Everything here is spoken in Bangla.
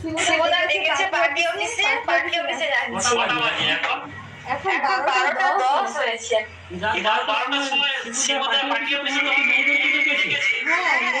শিবদা ডেকেছে পার্টি অফিসে পার্টি অফিসে যাচ্ছি এখন বারোটা দশ হয়েছে বারোটার হ্যাঁ